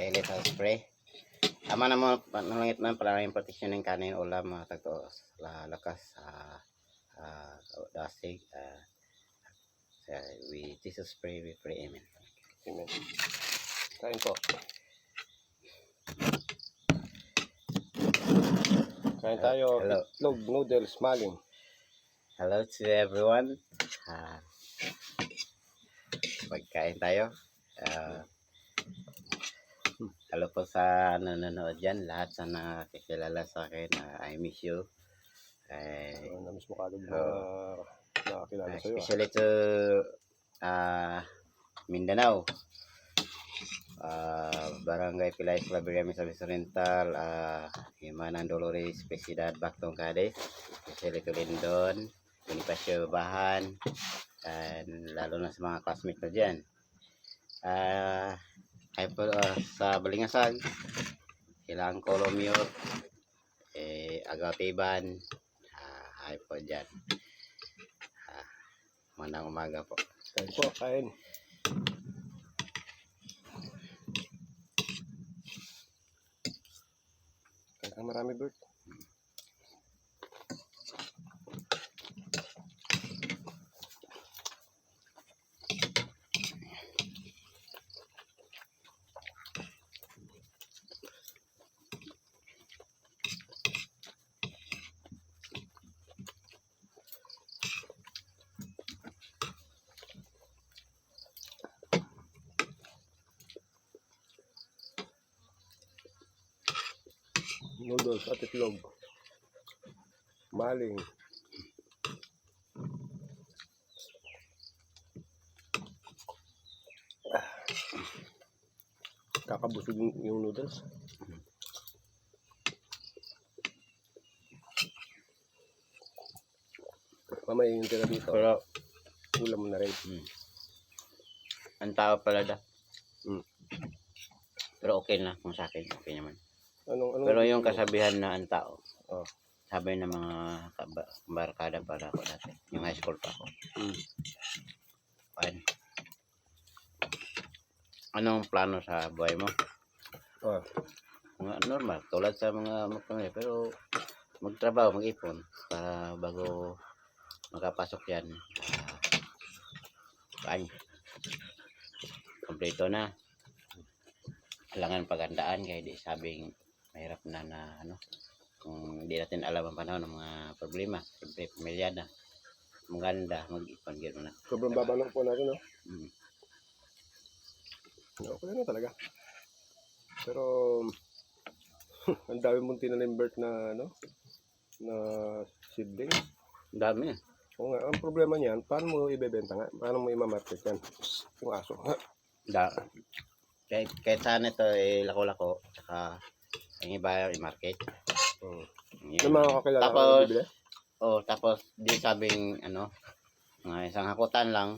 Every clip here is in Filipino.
Okay, little spray. Tama na mo, panalangit na para yung partition ng kanin ulam mga tagto la lakas sa uh, dasig uh, we Jesus spray we pray amen. Amen. Kain po. Kain tayo. Hello. Itlog, noodles, maling. Hello to everyone. Uh, magkain tayo. Uh, hello po sa nanonood dyan. Lahat sa nakikilala sa akin. Uh, I miss you. Eh, Uh, namiss mo kagad na Oo. nakakilala sa'yo. ah. especially to uh, Mindanao. Uh, Barangay Pilay Claveria Misamis Oriental, uh, Himanan Dolores, Pesidad, Baktong Cades, especially to Lindon, Bonifacio Bahan, and lalo na sa mga classmates ko dyan. Uh, ay uh, sa Balingasag, Ilang Colomio, eh, Agapiban, uh, ay po dyan. Ah, Magandang umaga po. Kain po, kain. Kain marami, Bert. Noodles at itlog. Maling. Kakabusog yung, noodles. Mamaya yung tira dito. Pero, Ulam na rin. hmm. ang tao pala da. Hmm. Pero okay na kung sa akin. Okay naman. Anong, anong, Pero yung kasabihan na ang tao, Oh. sabi ng mga barkada para ako dati. Yung high school pa ako. Hmm. Fine. Anong plano sa buhay mo? Oh. Mga normal, tulad sa mga magpamilya. Pero magtrabaho, mag-ipon para bago makapasok yan. Uh, fine. Kompleto na. Kailangan pagandaan kaya di sabing mahirap na na ano kung di natin alam ang panahon ng mga problema. Siyempre, pamilya na. Maganda, mag-ipon, gano'n na. Sobrang baba ng po natin, no? Mm. Okay na talaga. Pero, ang dami mong tinanim Bert na, ano, na seedling. Ang dami. O nga, ang problema niyan, paano mo ibebenta nga? Paano mo imamarket yan? Yung aso. Da, kahit, kahit saan ito, eh, lako-lako, tsaka ang iba yung i-market. Hmm. Yun. Yung mga kakilala ko Tapos, na bibili? oh, tapos, di sabing, ano, mga isang hakutan lang.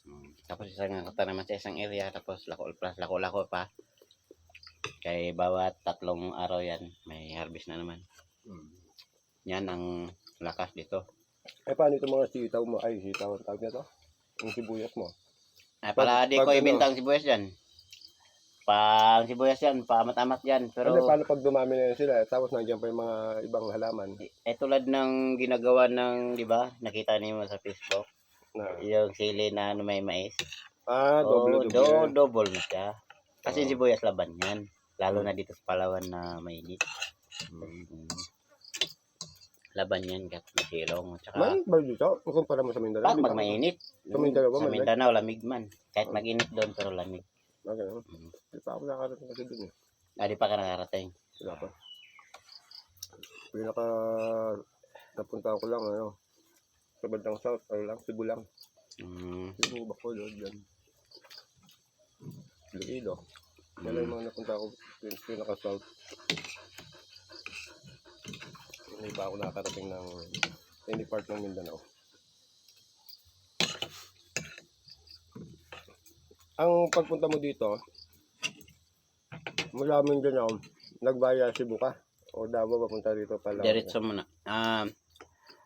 Mm, Tapos isang hakutan naman sa isang area, tapos lako, plus lako-lako pa. Kaya bawat tatlong araw yan, may harvest na naman. Hmm. Yan ang lakas dito. Eh, paano itong mga sitaw mo? Ay, sitaw ang tawag nito? Yung sibuyas mo. Ay, Pag- pala di pag ko ano? ibintang sibuyas dyan. Pang sibuyas yan, paamat-amat yan. Pero, Pero, paano pag dumami na yan sila? Tapos nandiyan pa yung mga ibang halaman eh, tulad ng ginagawa ng, di ba, nakita niyo sa Facebook, na, yung sili na ano, may mais. ah, doble, Oo, doble. do, double na siya. Kasi Oo. sibuyas laban yan. Lalo na dito sa Palawan na mainit. Mm. Laban yan kat masilong. Tsaka, May ba dito? Kung kumpara mo sa Mindanao. pag di ba? mag mainit. Sa Mindanao ba, Sa malamig? Mindanao, lamig man. Kahit mag-init doon, pero lamig. Ah, ganun. Mm. Di pa ako nakarating kasi dun eh. Ah, di pa ka nakarating. Wala pa. Pinaka napunta ko lang ano sa bandang south ano lang Cebu lang Mm. Cebu Bacolod yan Iloilo yan lang yung mga napunta ko pin- pinaka south hindi pa ako nakarating ng any part ng Mindanao ang pagpunta mo dito mula Mindanao nagbaya Cebu ka o Davao papunta dito pala Diretso muna. Ah,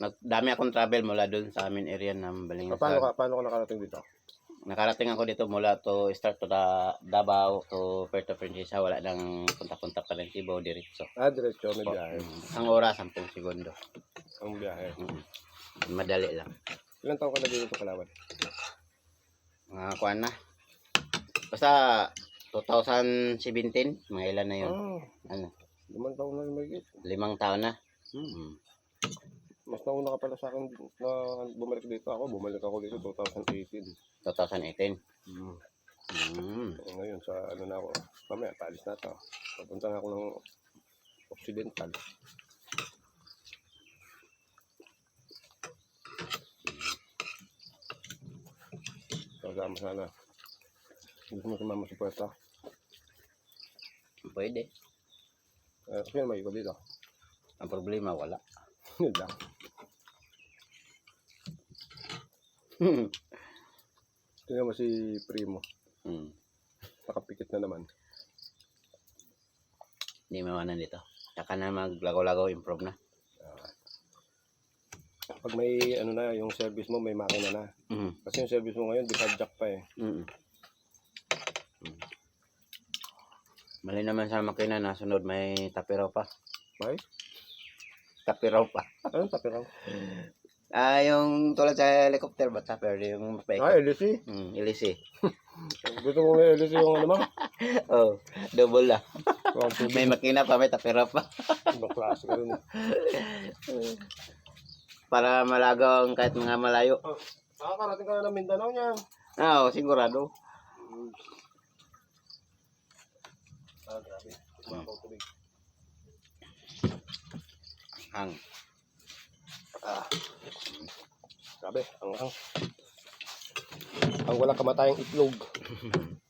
nag, dami akong travel mula doon sa amin area ng Balingasag. paano ka paano ka nakarating dito nakarating ako dito mula to start to da, Davao to Puerto Princesa. Wala nang punta-punta pa rin Cebu, diretso. Ah, diretso may biyahe. Mm, Ang oras, 10 segundo. Ang biyahe. Mm. Madali lang. Ilan taon ka na dito sa Kalawan? Mga kuan na. Basta 2017, mga ilan na yun. Ah, Ano, limang taon na rin may limang taon na. Mm. Mas nauna ka pala sa akin na bumalik dito ako. Bumalik ako dito 2018. 2018. Mm. Mm. Eh, ngayon sa ano na ako. Mamaya, paalis na to. Papunta na ako ng Occidental. Kasama sana. Gusto mo sumama sa puerta. Pwede. Eh, kasi may iba dito. Ang problema, wala. Yun lang. Tingnan mo si Primo. mm. Nakapikit na naman. Hindi mawanan dito. Saka na maglagaw-lagaw, improve na. Pag may ano na, yung service mo, may makina na. Mm. Kasi yung service mo ngayon, di pa jack pa eh. Mm. Mm. Mali naman sa makina, nasunod may tapiraw pa. May? Tapiraw pa. Anong tapi raw? Ah, yung tulad sa helicopter ba tapir, yung Ah, mapaikot. LC. Mm, ilisi. Gusto mo ng LC yung ano mo? Oh, double tubig. May makina pa, may tapiraw pa. Ibang klase ka rin. Para malagaw ang kahit mga malayo. Nakakarating ka na ng Mindanao niya. Ah, oh, sigurado. Ah, grabe. Tumabaw tubig. Ang. Ah. Grabe, ang ang. Ang wala kamatayang itlog.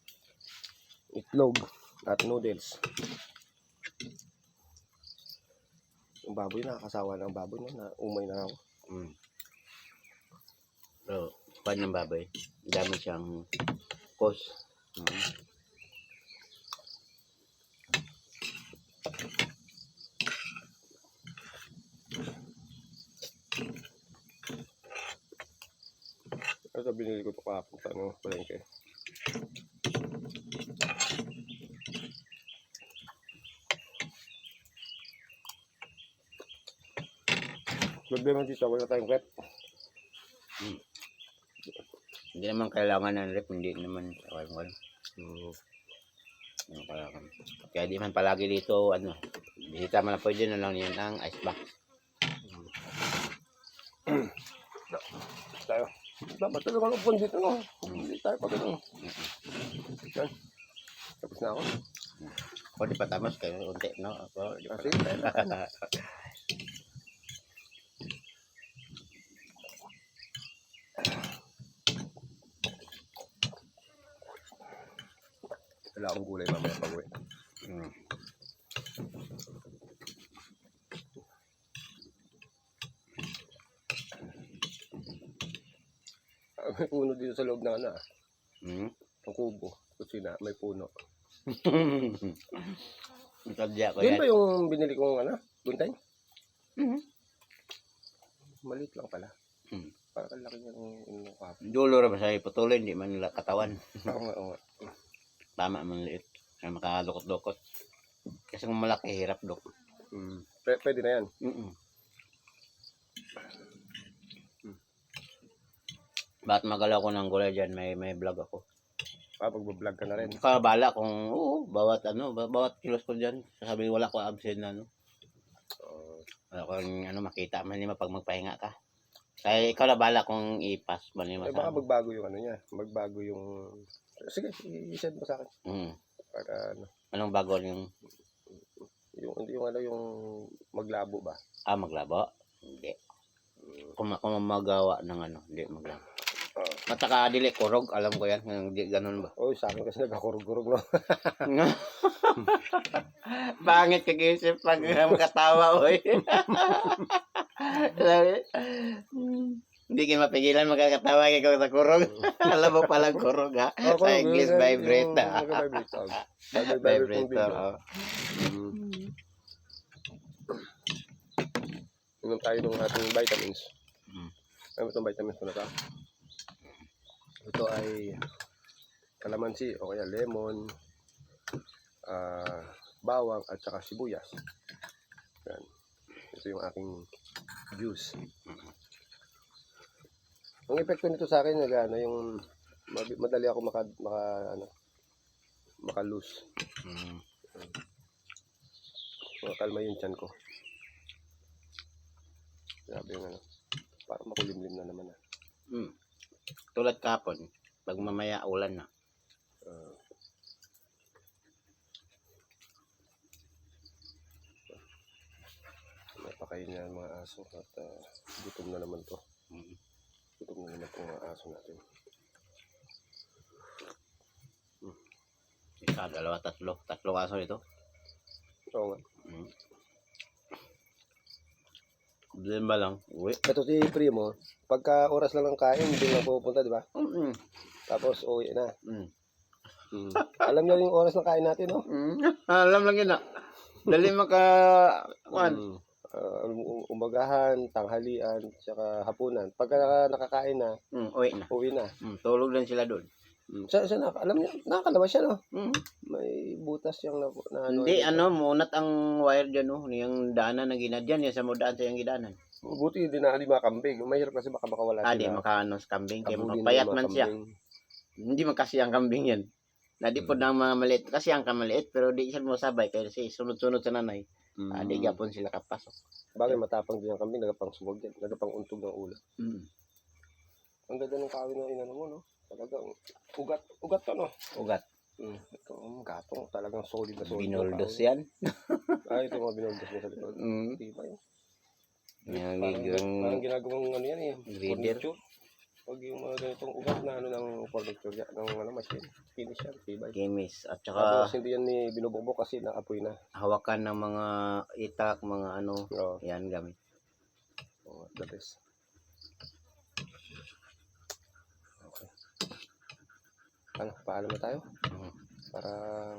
itlog at noodles. Yung baboy nakakasawa ng baboy na, na umay na ako. Mm. So, pan ng baboy. Dami siyang cost. Mm. Ito binili ko ito kahapon sa ano, palengke. Problema dito, wala tayong rep. Hindi naman kailangan ng rep, hindi naman kailangan. Hmm. Ano kailangan. Kaya di man palagi dito, ano, bisita man na pwede na lang yan ang ice box. Tayo. Dapat talaga ng upon dito, no? Hindi tayo pa ganun. Yan. Tapos na ako. O di pa tamos kayo, unti, no? Ako, di Ah, pa sige, tayo na. Wala akong gulay mamaya pag uwi. Mm. May puno dito sa loob ng ano ah. Mm. Ang kubo. Kusina, may puno. Sadya ko Yun yan. ba yung binili kong ano? Guntay? Mhm. Maliit lang pala. Hmm. Parang laki niya ng yung kapo. Dulo ra ba sa patuloy, hindi man nila katawan. Oo nga, oo nga. Tama man liit. Kaya makalukot-lukot. Kasi kung malaki, hirap dok. Mm. P- pwede na yan. Mm Bakit magalaw ko ng gulay dyan? May, may vlog ako. Ah, pag-vlog ka na rin. Kaya bala kung, oo, bawat ano, ba- bawat kilos ko dyan. Sasabi wala ko absent na, ano. Oo. Wala ko ano, makita man nima pag magpahinga ka. Kaya ikaw na bala kung ipas ba nima eh, baka magbago yung ano niya. Magbago yung... Sige, i-send mo sa akin. Mm. Para ano, Anong bago yung, yung, yung ano, yung maglabo ba? ah, maglabo? Hindi. Kung, ma- kung magawa ng ano, hindi maglabo. Oo. Mataka dili kurog, alam ko yan. Hindi ganun ba? Oh, sa akin kasi nagkakurog-kurog, no? Pangit kag-isip pag makatawa, oy. Hindi kayo mapigilan magkakatawa kay kung sa kurog. Alam mo palang kurog ha. Oh, sa English, vibrate yung na. Vibrator. video. oh. Mm. Inom tayo ng ating vitamins. Mm. Ano itong vitamins ko na to? Ito ay kalamansi o kaya lemon, ah, bawang at saka sibuyas. Yan. Ito yung aking juice. Ang epekto nito sa akin, nag, ano, yung madali ako maka, maka ano, maka-loose. Mm. Makakalma yung tiyan ko. Grabe yung ano. Parang makulimlim na naman ah. Tulad kapon, pag mamaya ulan na. Ah. napakain ang mga aso at ah, gutom na naman to. Mm. Gutom na naman itong mga aso natin. Isa, dalawa, tatlo. Tatlo aso ito. Oo nga. Mm. Ba lang? Uwi. Ito si Primo, pagka oras lang ng kain, hindi lang pupunta, di ba? Mm. Tapos uwi na. Mm. Mm. Alam rin yung oras ng kain natin, no? Mm. Alam lang yun ah. Dali maka... Kwan. Mm. Um- umagahan, tanghalian, saka hapunan. Pagka nakakain na, Mm. Uwi na. uwi na. Mm. Tulog lang sila doon. Mm. Sa, sa, nak- alam niya, nakakalabas siya, no? Mm. May butas yung na, na Hindi, dito. ano, munat ang wire dyan, oh. Yung daanan na ginadyan, yan sa mudaan sa yung gidanan. Buti din na di makambing. Mahirap kasi baka makawala Ah, di makaano sa kambing. Kaya mga man siya. Hindi magkasi ang kambing yan. Nadipod ng mga maliit. Kasi ang kamaliit, pero di siya mo sabay. Kasi sunod-sunod sa nanay. Mm. Ah, di gapon sila kapasok. Bagay matapang din ang kambing, nagapang sumog yan. Nagapang untog ng ulo. Mm. Ang ganda ng kawin na inano mo, no? Talagang ugat, ugat to, no? Ugat. Mm. Ito, um, gatong, talagang solid na solid. Binoldos yan. Ay, ito mga binoldos mo sa likod. Mm. Di ba yun? Yung, Parang, yung, parang ginagawang ano yan eh. Reader. Pag yung mga ganitong ugat na ano ng furniture yan, ng ano, machine. Finish yan, tibay. gimis. At Tapos saka hindi yan ni binubukbok kasi naapoy na. hawakan ng mga itak, mga ano. Oo, Yan gamit. oh, the best. Ano, paalam na tayo? Mm. Para